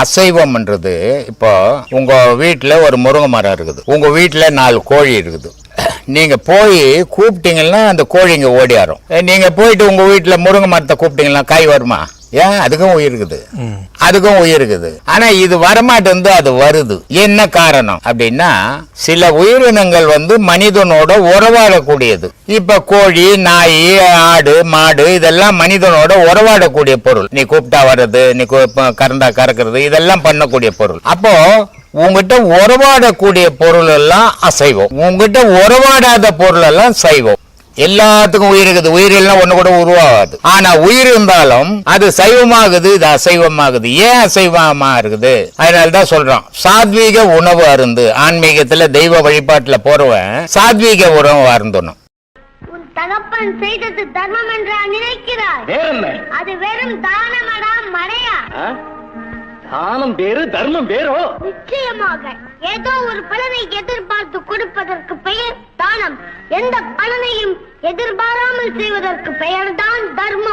அசைவம்ன்றது இப்போ உங்கள் வீட்டில் ஒரு முருங்கை மரம் இருக்குது. உங்கள் வீட்டில் நாலு கோழி இருக்குது. நீங்கள் போய் கூப்பிட்டீங்கன்னா அந்த கோழிங்க ஓடியாரும். நீங்கள் போயிட்டு உங்கள் வீட்டில் முருங்கை மரத்தை கூப்பிட்டீங்கன்னா காய் வருமா? ஏன்? அதுக்கும் உயிர் இருக்குது அதுக்கும் உயிர் இருக்குது ஆனா இது வரமாட்டேந்து அது வருது. என்ன காரணம் அப்படின்னா சில உயிரினங்கள் வந்து மனிதனோட உறவாடக்கூடியது. இப்ப கோழி நாய் ஆடு மாடு இதெல்லாம் மனிதனோட உறவாடக்கூடிய பொருள். நீ கூப்பிட்டா வர்றது நீ கறந்தா கறக்கிறது இதெல்லாம் பண்ணக்கூடிய பொருள். அப்போ உங்ககிட்ட உறவாடக்கூடிய பொருள் எல்லாம் அசைவம். உங்ககிட்ட உறவாடாத பொருள் எல்லாம் சைவம். எல்லாத்துக்கும் உயிர் இருக்குது. உயிர் எல்லாம் ஒண்ணு கூட உருவாகாது. ஆனா உயிர் இருந்தாலும் அது சைவமாகுது இது அசைவமாகுது. ஏன் அசைவமா இருக்குது? அதனாலதான் சொல்றோம் சாத்வீக உணவு அருந்து ஆன்மீகத்துல தெய்வ வழிபாட்டுல போறவன் சாத்வீக உணவு அருந்தணும். உன் தகப்பன் செய்தது தர்மம் என்றா நினைக்கிறாய். வேற என்ன அது வெறும் தானமடா மடையா? தானம் வேறு தர்மம் வேறோ? நிச்சயமாக. ஏதோ ஒரு பலனை எதிர்பார்த்து கொடுப்பதற்கு பெயர் தானம். எந்த பலனையும் எதிர்பாராமல் செய்வதற்கு பெயர்தான் தர்மம்.